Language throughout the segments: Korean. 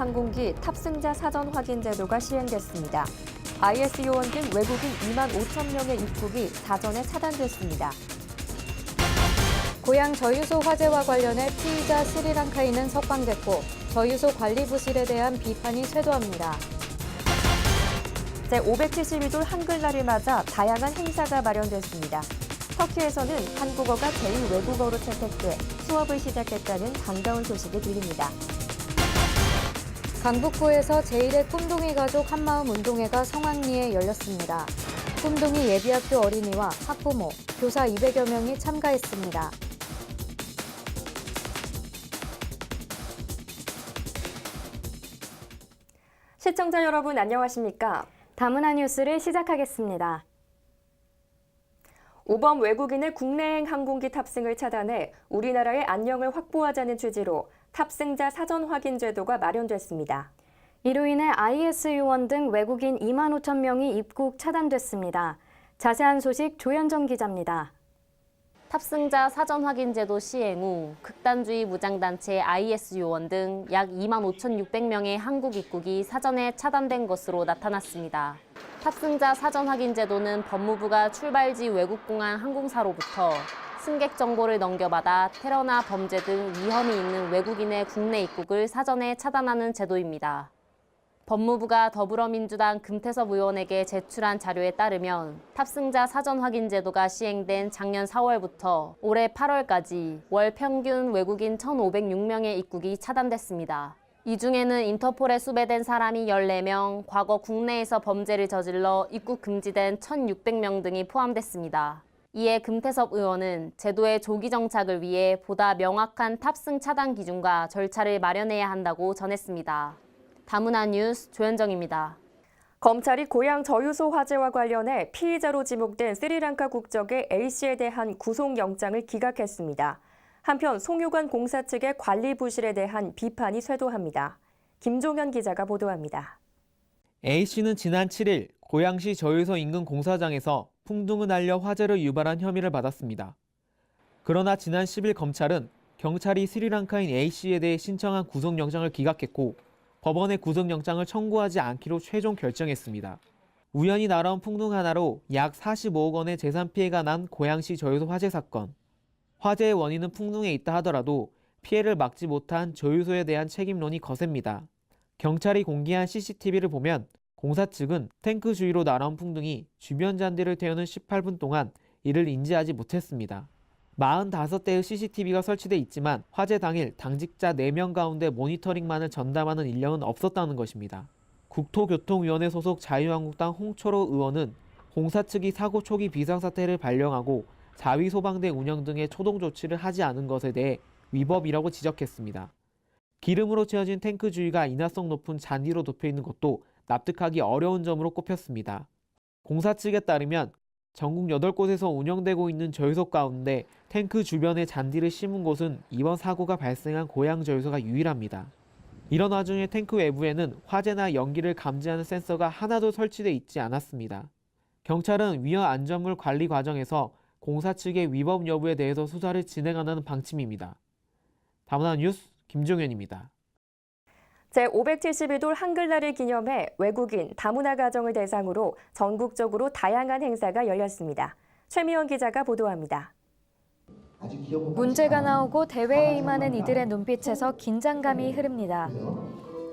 항공기 탑승자 사전 확인 제도가 시행됐습니다. IS 요원 등 외국인 2만 5천 명의 입국이 사전에 차단됐습니다. 고향 저유소 화재와 관련해 피의자 스리랑카인은 석방됐고 저유소 관리 부실에 대한 비판이 쇄도합니다. 제572돌 한글날을 맞아 다양한 행사가 마련됐습니다. 터키에서는 한국어가 제2 외국어로 채택돼 수업을 시작했다는 반가운 소식이 들립니다. 강북구에서 제1회 꿈동이 가족 한마음 운동회가 성황리에 열렸습니다. 꿈동이 예비학교 어린이와 학부모, 교사 200여 명이 참가했습니다. 시청자 여러분 안녕하십니까? 다문화 뉴스를 시작하겠습니다. 오범 외국인의 국내행 항공기 탑승을 차단해 우리나라의 안녕을 확보하자는 취지로 탑승자 사전 확인 제도가 마련됐습니다. 이로 인해 IS 요원 등 외국인 2만 5천 명이 입국 차단됐습니다. 자세한 소식 조현정 기자입니다. 탑승자 사전 확인 제도 시행 후 극단주의 무장단체 IS 요원 등 약 2만 5,600명의 한국 입국이 사전에 차단된 것으로 나타났습니다. 탑승자 사전 확인 제도는 법무부가 출발지 외국 공항 항공사로부터 승객 정보를 넘겨받아 테러나 범죄 등 위험이 있는 외국인의 국내 입국을 사전에 차단하는 제도입니다. 법무부가 더불어민주당 금태섭 의원에게 제출한 자료에 따르면 탑승자 사전 확인 제도가 시행된 작년 4월부터 올해 8월까지 월 평균 외국인 1,506명의 입국이 차단됐습니다. 이 중에는 인터폴에 수배된 사람이 14명, 과거 국내에서 범죄를 저질러 입국 금지된 1,600명 등이 포함됐습니다. 이에 금태섭 의원은 제도의 조기 정착을 위해 보다 명확한 탑승 차단 기준과 절차를 마련해야 한다고 전했습니다. 다문화 뉴스 조현정입니다. 검찰이 고향 저유소 화재와 관련해 피의자로 지목된 스리랑카 국적의 A씨에 대한 구속영장을 기각했습니다. 한편 송유관 공사 측의 관리 부실에 대한 비판이 쇄도합니다. 김종현 기자가 보도합니다. A씨는 지난 7일 고양시 저유소 인근 공사장에서 풍등을 날려 화재를 유발한 혐의를 받았습니다. 그러나 지난 10일 검찰은 경찰이 스리랑카인 A씨에 대해 신청한 구속영장을 기각했고 법원에 구속영장을 청구하지 않기로 최종 결정했습니다. 우연히 날아온 풍등 하나로 약 45억 원의 재산 피해가 난 고양시 저유소 화재 사건. 화재의 원인은 풍등에 있다 하더라도 피해를 막지 못한 저유소에 대한 책임론이 거셉니다. 경찰이 공개한 CCTV를 보면 공사 측은 탱크 주위로 날아온 풍등이 주변 잔디를 태우는 18분 동안 이를 인지하지 못했습니다. 45대의 CCTV가 설치돼 있지만 화재 당일 당직자 4명 가운데 모니터링만을 전담하는 인력은 없었다는 것입니다. 국토교통위원회 소속 자유한국당 홍철호 의원은 공사 측이 사고 초기 비상사태를 발령하고 자위소방대 운영 등의 초동 조치를 하지 않은 것에 대해 위법이라고 지적했습니다. 기름으로 채워진 탱크 주위가 인화성 높은 잔디로 덮여 있는 것도 납득하기 어려운 점으로 꼽혔습니다. 공사 측에 따르면 전국 8곳에서 운영되고 있는 저유소 가운데 탱크 주변에 잔디를 심은 곳은 이번 사고가 발생한 고양 저유소가 유일합니다. 이런 와중에 탱크 외부에는 화재나 연기를 감지하는 센서가 하나도 설치돼 있지 않았습니다. 경찰은 위험 안전물 관리 과정에서 공사 측의 위법 여부에 대해서 수사를 진행하는 방침입니다. 다문화 뉴스 김종현입니다. 제572돌 한글날을 기념해 외국인 다문화 가정을 대상으로 전국적으로 다양한 행사가 열렸습니다. 최미원 기자가 보도합니다. 문제가 나오고 대회에 임하는 이들의 눈빛에서 긴장감이 흐릅니다.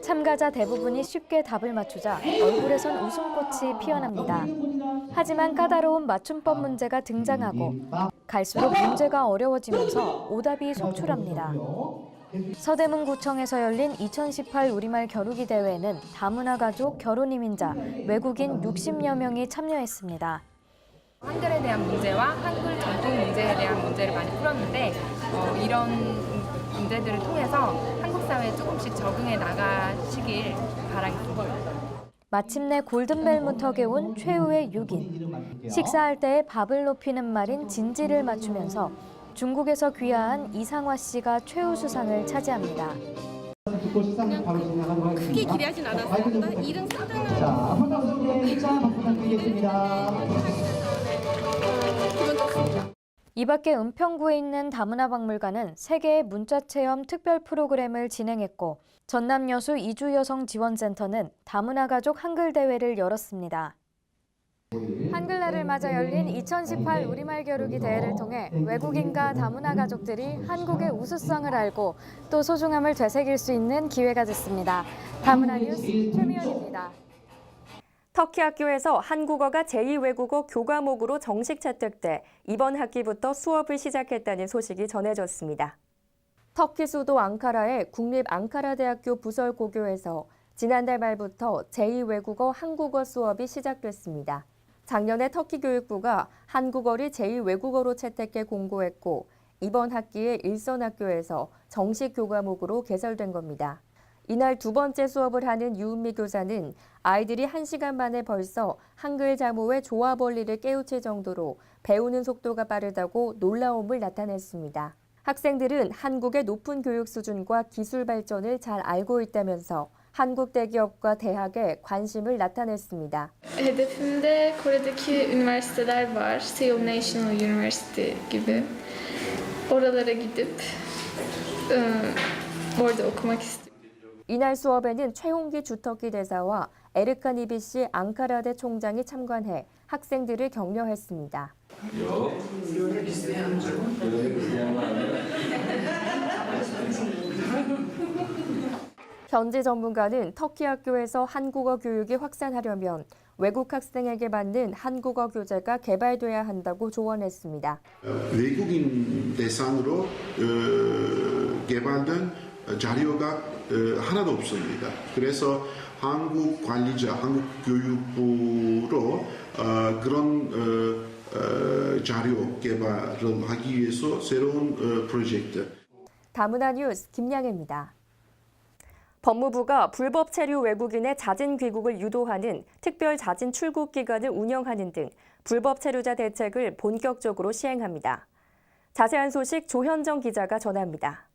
참가자 대부분이 쉽게 답을 맞추자 얼굴에선 웃음꽃이 피어납니다. 하지만 까다로운 맞춤법 문제가 등장하고 갈수록 문제가 어려워지면서 오답이 속출합니다. 서대문구청에서 열린 2018 우리말 겨루기 대회에는 다문화 가족, 결혼 이민자, 외국인 60여 명이 참여했습니다. 한글에 대한 문제와 한글 전통 문제에 대한 문제를 많이 풀었는데 어, 이런 문제들을 통해서 한국 사회에 조금씩 적응해 나가시길 바라겠습니다. 마침내 골든벨 무턱에 온 최후의 6인. 식사할 때 밥을 높이는 말인 진지를 맞추면서 중국에서 귀화한 이상화 씨가 최우 수상을 차지합니다. 크게 기대하진 않았습니다. 일은 사등은 자, 한번 1차 박수 부탁드리겠습니다. 이 밖에 은평구에 있는 다문화 박물관은 세계의 문자 체험 특별 프로그램을 진행했고 전남 여수 이주 여성 지원센터는 다문화 가족 한글 대회를 열었습니다. 한글날을 맞아 열린 2018 우리말 겨루기 대회를 통해 외국인과 다문화 가족들이 한국의 우수성을 알고 또 소중함을 되새길 수 있는 기회가 됐습니다. 다문화 뉴스 최미연입니다. 터키 학교에서 한국어가 제2외국어 교과목으로 정식 채택돼 이번 학기부터 수업을 시작했다는 소식이 전해졌습니다. 터키 수도 앙카라의 국립 앙카라대학교 부설 고교에서 지난달 말부터 제2외국어 한국어 수업이 시작됐습니다. 작년에 터키 교육부가 한국어를 제2외국어로 채택해 공고했고 이번 학기에 일선 학교에서 정식 교과목으로 개설된 겁니다. 이날 두 번째 수업을 하는 유은미 교사는 아이들이 한시간 만에 벌써 한글 자모의 조합 원리를 깨우칠 정도로 배우는 속도가 빠르다고 놀라움을 나타냈습니다. 학생들은 한국의 높은 교육 수준과 기술 발전을 잘 알고 있다면서 한국 대기업과 대학에 관심을 나타냈습니다. Hedefimde Kore'deki üniversiteler var. Seoul National University gibi. Oralara gidip e, orada okumak istiyorum. 이날 수업에는 최홍기 주터키 대사와 에르칸 이비시 앙카라대 총장이 참관해 학생들을 격려했습니다. 현지 전문가는 터키 학교에서 한국어 교육이 확산하려면 외국 학생에게 맞는 한국어 교재가 개발돼야 한다고 조언했습니다. 외국인 대상으로 어, 개발된 자료가 어, 하나도 없습니다. 그래서 한국 관리자, 한국 교육부로 어, 그런 자료 개발을 하기 위해서 새로운 어, 프로젝트 다문화 뉴스 김양혜입니다. 법무부가 불법 체류 외국인의 자진 귀국을 유도하는 특별 자진 출국 기관을 운영하는 등 불법 체류자 대책을 본격적으로 시행합니다. 자세한 소식 조현정 기자가 전합니다.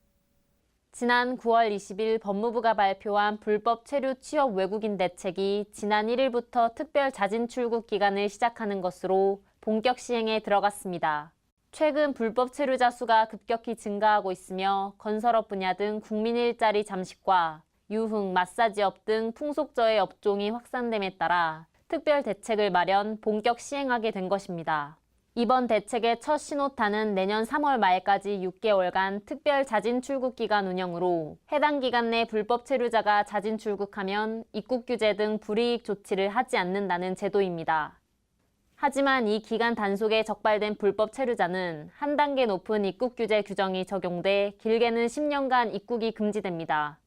지난 9월 20일 법무부가 발표한 불법 체류 취업 외국인 대책이 지난 1일부터 특별 자진 출국 기간을 시작하는 것으로 본격 시행에 들어갔습니다. 최근 불법 체류자 수가 급격히 증가하고 있으며 건설업 분야 등 국민 일자리 잠식과 유흥, 마사지업 등 풍속저의 업종이 확산됨에 따라 특별 대책을 마련, 본격 시행하게 된 것입니다. 이번 대책의 첫 신호탄은 내년 3월 말까지 6개월간 특별 자진 출국 기간 운영으로 해당 기간 내 불법 체류자가 자진 출국하면 입국 규제 등 불이익 조치를 하지 않는다는 제도입니다. 하지만 이 기간 단속에 적발된 불법 체류자는 한 단계 높은 입국 규제 규정이 적용돼 길게는 10년간 입국이 금지됩니다.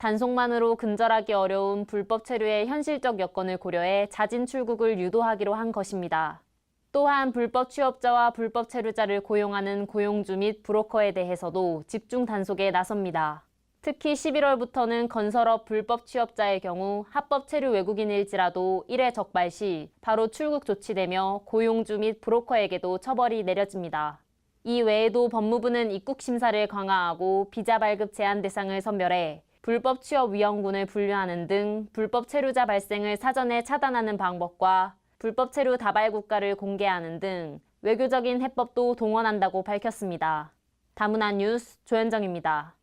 단속만으로 근절하기 어려운 불법 체류의 현실적 여건을 고려해 자진 출국을 유도하기로 한 것입니다. 또한 불법 취업자와 불법 체류자를 고용하는 고용주 및 브로커에 대해서도 집중 단속에 나섭니다. 특히 11월부터는 건설업 불법 취업자의 경우 합법 체류 외국인일지라도 1회 적발 시 바로 출국 조치되며 고용주 및 브로커에게도 처벌이 내려집니다. 이 외에도 법무부는 입국 심사를 강화하고 비자 발급 제한 대상을 선별해 불법 취업 위험군을 분류하는 등 불법 체류자 발생을 사전에 차단하는 방법과 불법 체류 다발 국가를 공개하는 등 외교적인 해법도 동원한다고 밝혔습니다. 다문화 뉴스 조현정입니다.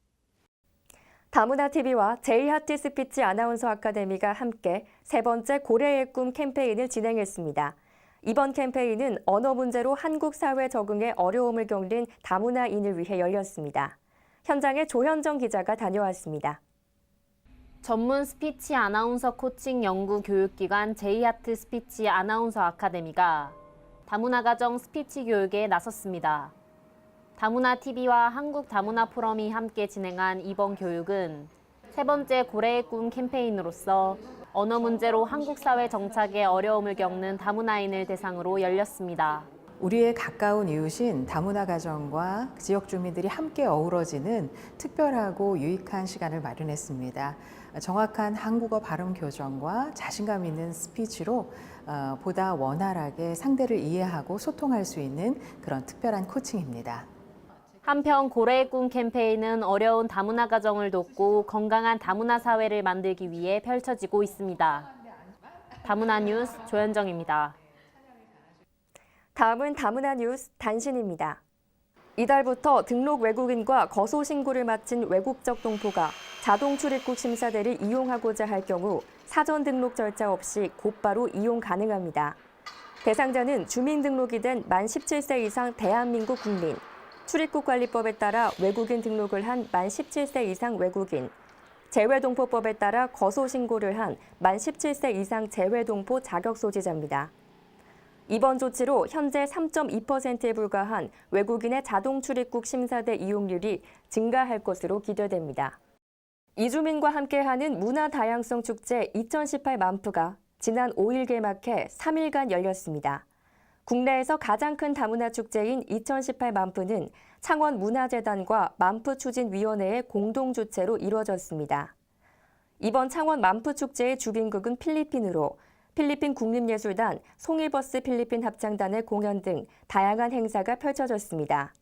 다문화 TV와 제이하트 스피치 아나운서 아카데미가 함께 세 번째 고래의 꿈 캠페인을 진행했습니다. 이번 캠페인은 언어 문제로 한국 사회 적응에 어려움을 겪는 다문화인을 위해 열렸습니다. 현장에 조현정 기자가 다녀왔습니다. 전문 스피치 아나운서 코칭 연구 교육기관 제이하트 스피치 아나운서 아카데미가 다문화 가정 스피치 교육에 나섰습니다. 다문화 TV와 한국 다문화 포럼이 함께 진행한 이번 교육은 세 번째 고래의 꿈 캠페인으로서 언어 문제로 한국 사회 정착에 어려움을 겪는 다문화인을 대상으로 열렸습니다. 우리의 가까운 이웃인 다문화 가정과 지역 주민들이 함께 어우러지는 특별하고 유익한 시간을 마련했습니다. 정확한 한국어 발음 교정과 자신감 있는 스피치로 어, 보다 원활하게 상대를 이해하고 소통할 수 있는 그런 특별한 코칭입니다. 한편 고래의 꿈 캠페인은 어려운 다문화 가정을 돕고 건강한 다문화 사회를 만들기 위해 펼쳐지고 있습니다. 다문화 뉴스 조현정입니다. 다음은 다문화 뉴스 단신입니다. 이달부터 등록 외국인과 거소 신고를 마친 외국적 동포가 자동 출입국 심사대를 이용하고자 할 경우 사전 등록 절차 없이 곧바로 이용 가능합니다. 대상자는 주민등록이 된 만 17세 이상 대한민국 국민, 출입국 관리법에 따라 외국인 등록을 한 만 17세 이상 외국인, 재외동포법에 따라 거소 신고를 한 만 17세 이상 재외동포 자격 소지자입니다. 이번 조치로 현재 3.2%에 불과한 외국인의 자동 출입국 심사대 이용률이 증가할 것으로 기대됩니다. 이주민과 함께하는 문화 다양성 축제 2018 만프가 지난 5일 개막해 3일간 열렸습니다. 국내에서 가장 큰 다문화 축제인 2018 만프는 창원 문화재단과 만프 추진위원회의 공동 주최로 이루어졌습니다. 이번 창원 만프 축제의 주빈국은 필리핀으로 필리핀 국립예술단, 송일버스 필리핀 합창단의 공연 등 다양한 행사가 펼쳐졌습니다.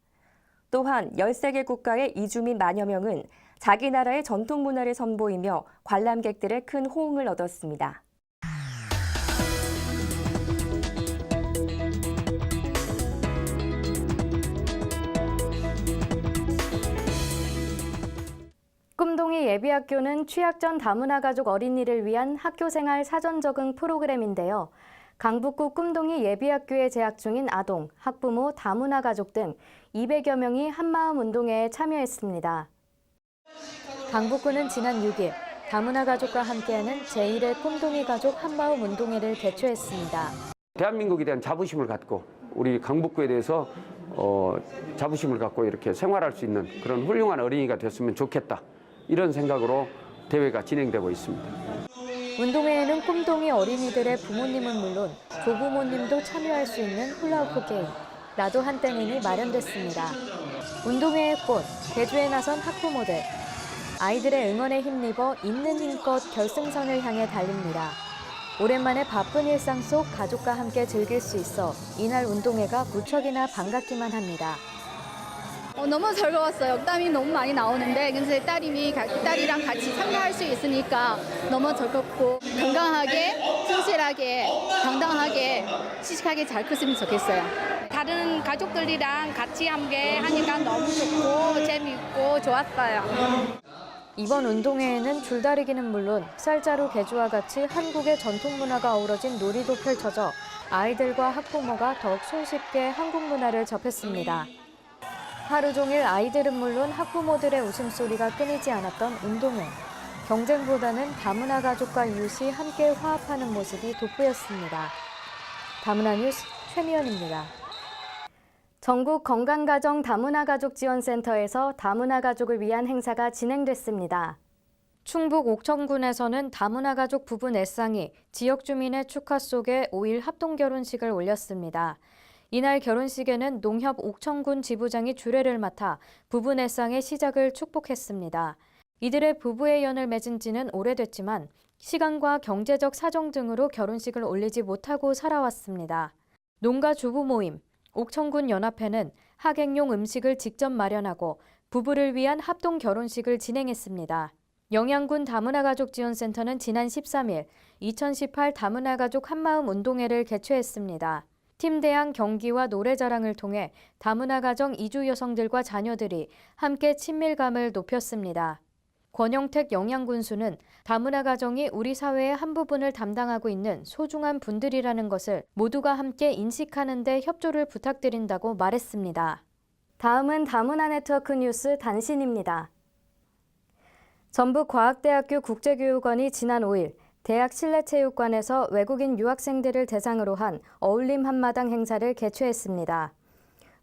또한 13개 국가의 이주민 만여 명은 자기 나라의 전통 문화를 선보이며 관람객들의 큰 호응을 얻었습니다. 꿈동이 예비학교는 취약 전 다문화 가족 어린이를 위한 학교 생활 사전 적응 프로그램인데요. 강북구 꿈동이 예비학교에 재학 중인 아동, 학부모, 다문화 가족 등 200여 명이 한마음 운동회에 참여했습니다. 강북구는 지난 6일 다문화 가족과 함께하는 제1회 꿈동이 가족 한마음 운동회를 개최했습니다. 대한민국에 대한 자부심을 갖고 우리 강북구에 대해서 어, 자부심을 갖고 이렇게 생활할 수 있는 그런 훌륭한 어린이가 됐으면 좋겠다 이런 생각으로 대회가 진행되고 있습니다. 운동회에는 꿈동이 어린이들의 부모님은 물론 조부모님도 참여할 수 있는 훌라후프 게임, 나도 한때님이 마련됐습니다. 운동회의 꽃, 개주에 나선 학부모들, 아이들의 응원에 힘입어 있는 힘껏 결승선을 향해 달립니다. 오랜만에 바쁜 일상 속 가족과 함께 즐길 수 있어 이날 운동회가 무척이나 반갑기만 합니다. 어, 너무 즐거웠어요. 땀이 너무 많이 나오는데 근데 딸님이 가- 딸이랑 같이 참여할 수 있으니까 너무 즐겁고 건강하게, 성실하게, 당당하게, 씩씩하게 잘 컸으면 좋겠어요. 다른 가족들이랑 같이 함께 하니까 너무 좋고 재미있고 좋았어요. 이번 운동회에는 줄다리기는 물론 쌀자루 개주와 같이 한국의 전통 문화가 어우러진 놀이도 펼쳐져 아이들과 학부모가 더욱 손쉽게 한국 문화를 접했습니다. 하루 종일 아이들은 물론 학부모들의 웃음소리가 끊이지 않았던 운동회. 경쟁보다는 다문화 가족과 이웃이 함께 화합하는 모습이 돋보였습니다. 다문화 뉴스 최미연입니다. 전국 건강가정 다문화 가족 지원센터에서 다문화 가족을 위한 행사가 진행됐습니다. 충북 옥천군에서는 다문화 가족 부부 넷상이 지역 주민의 축하 속에 5일 합동 결혼식을 올렸습니다. 이날 결혼식에는 농협 옥천군 지부장이 주례를 맡아 부부 넷상의 시작을 축복했습니다. 이들의 부부의 연을 맺은 지는 오래됐지만 시간과 경제적 사정 등으로 결혼식을 올리지 못하고 살아왔습니다. 농가 주부 모임, 옥천군 연합회는 하객용 음식을 직접 마련하고 부부를 위한 합동 결혼식을 진행했습니다. 영양군 다문화 가족 지원센터는 지난 13일 2018 다문화 가족 한마음 운동회를 개최했습니다. 팀 대항 경기와 노래 자랑을 통해 다문화 가정 이주 여성들과 자녀들이 함께 친밀감을 높였습니다. 권영택 영양군수는 다문화 가정이 우리 사회의 한 부분을 담당하고 있는 소중한 분들이라는 것을 모두가 함께 인식하는 데 협조를 부탁드린다고 말했습니다. 다음은 다문화 네트워크 뉴스 단신입니다. 전북과학대학교 국제교육원이 지난 5일 대학 실내체육관에서 외국인 유학생들을 대상으로 한 어울림 한마당 행사를 개최했습니다.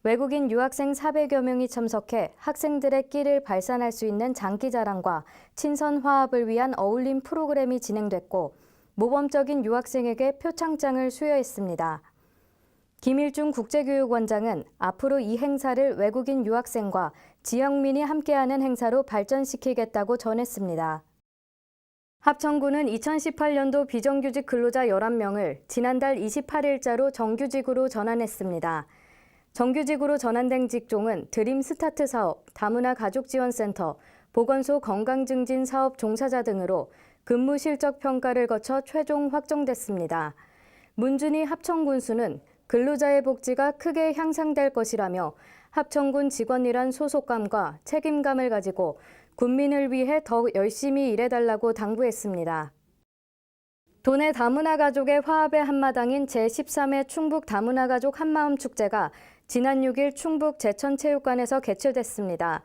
외국인 유학생 400여 명이 참석해 학생들의 끼를 발산할 수 있는 장기자랑과 친선 화합을 위한 어울림 프로그램이 진행됐고 모범적인 유학생에게 표창장을 수여했습니다. 김일중 국제교육원장은 앞으로 이 행사를 외국인 유학생과 지역민이 함께하는 행사로 발전시키겠다고 전했습니다. 합천구는 2018년도 비정규직 근로자 11명을 지난달 28일자로 정규직으로 전환했습니다. 정규직으로 전환된 직종은 드림 스타트 사업, 다문화 가족지원센터, 보건소 건강증진 사업 종사자 등으로 근무 실적 평가를 거쳐 최종 확정됐습니다. 문준희 합천군수는 근로자의 복지가 크게 향상될 것이라며 합천군 직원이란 소속감과 책임감을 가지고 국민을 위해 더 열심히 일해달라고 당부했습니다. 도내 다문화 가족의 화합의 한마당인 제13회 충북 다문화 가족 한마음 축제가 지난 6일 충북 제천체육관에서 개최됐습니다.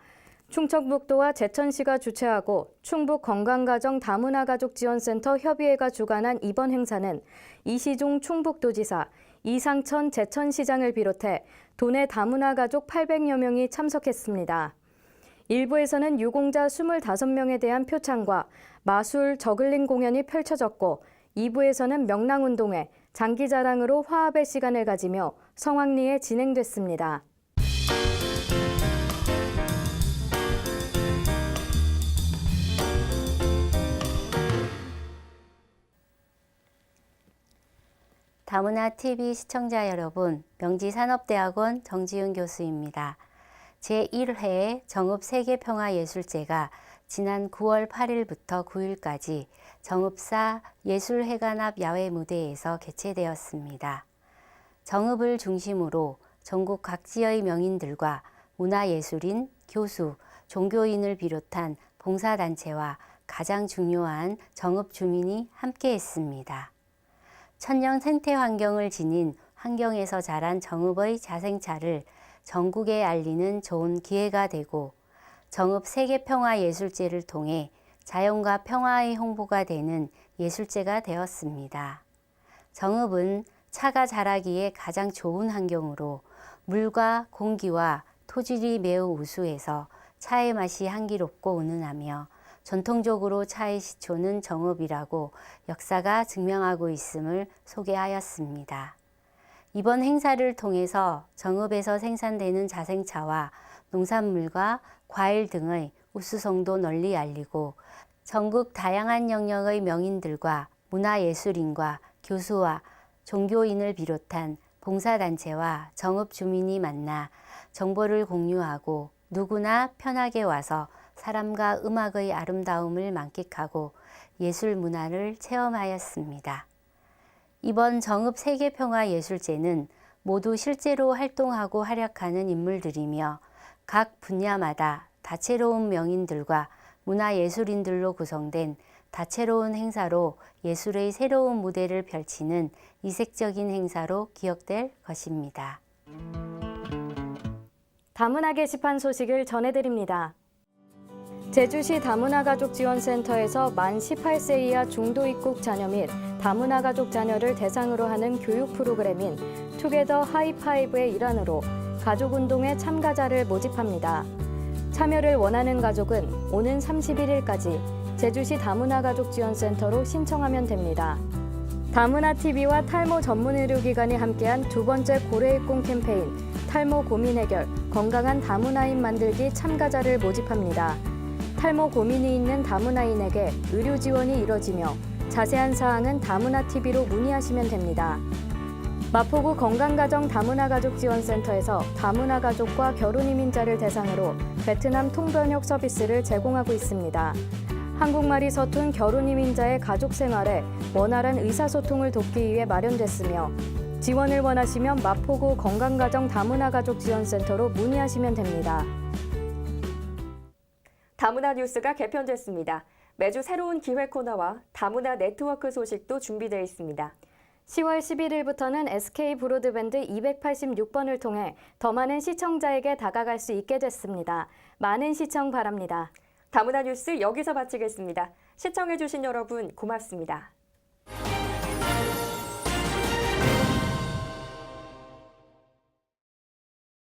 충청북도와 제천시가 주최하고 충북 건강가정 다문화 가족 지원센터 협의회가 주관한 이번 행사는 이시종 충북도지사, 이상천 제천시장을 비롯해 도내 다문화 가족 800여 명이 참석했습니다. 일부에서는 유공자 25명에 대한 표창과 마술 저글링 공연이 펼쳐졌고 2부에서는 명랑운동회, 장기자랑으로 화합의 시간을 가지며 성황리에 진행됐습니다. 다문화 TV 시청자 여러분, 명지산업대학원 정지윤 교수입니다. 제1회 정읍 세계평화예술제가 지난 9월 8일부터 9일까지 정읍사 예술회관 앞 야외 무대에서 개최되었습니다. 정읍을 중심으로 전국 각지의 명인들과 문화예술인, 교수, 종교인을 비롯한 봉사단체와 가장 중요한 정읍 주민이 함께했습니다. 천년 생태 환경을 지닌 환경에서 자란 정읍의 자생차를 전국에 알리는 좋은 기회가 되고 정읍 세계평화예술제를 통해 자연과 평화의 홍보가 되는 예술제가 되었습니다. 정읍은 차가 자라기에 가장 좋은 환경으로 물과 공기와 토질이 매우 우수해서 차의 맛이 향기롭고 은은하며 전통적으로 차의 시초는 정읍이라고 역사가 증명하고 있음을 소개하였습니다. 이번 행사를 통해서 정읍에서 생산되는 자생차와 농산물과 과일 등의 우수성도 널리 알리고 전국 다양한 영역의 명인들과 문화예술인과 교수와 종교인을 비롯한 봉사단체와 정읍 주민이 만나 정보를 공유하고 누구나 편하게 와서 사람과 음악의 아름다움을 만끽하고 예술 문화를 체험하였습니다. 이번 정읍 세계평화예술제는 모두 실제로 활동하고 활약하는 인물들이며 각 분야마다 다채로운 명인들과 문화예술인들로 구성된 다채로운 행사로 예술의 새로운 무대를 펼치는 이색적인 행사로 기억될 것입니다. 다문화 게시판 소식을 전해드립니다. 제주시 다문화 가족 지원센터에서 만 18세 이하 중도 입국 자녀 및 다문화 가족 자녀를 대상으로 하는 교육 프로그램인 투게더 하이파이브의 일환으로 가족 운동에 참가자를 모집합니다. 참여를 원하는 가족은 오는 31일까지 제주시 다문화 가족 지원센터로 신청하면 됩니다. 다문화 TV와 탈모 전문 의료기관이 함께한 두 번째 고래입공 캠페인 탈모 고민 해결 건강한 다문화인 만들기 참가자를 모집합니다. 탈모 고민이 있는 다문화인에게 의료 지원이 이뤄지며 자세한 사항은 다문화 TV로 문의하시면 됩니다. 마포구 건강가정 다문화 가족 지원센터에서 다문화 가족과 결혼 이민자를 대상으로 베트남 통번역 서비스를 제공하고 있습니다. 한국말이 서툰 결혼 이민자의 가족 생활에 원활한 의사소통을 돕기 위해 마련됐으며 지원을 원하시면 마포구 건강가정 다문화 가족 지원센터로 문의하시면 됩니다. 다문화 뉴스가 개편됐습니다. 매주 새로운 기획 코너와 다문화 네트워크 소식도 준비되어 있습니다. 10월 11일부터는 SK 브로드밴드 286번을 통해 더 많은 시청자에게 다가갈 수 있게 됐습니다. 많은 시청 바랍니다. 다문화 뉴스 여기서 마치겠습니다. 시청해주신 여러분 고맙습니다.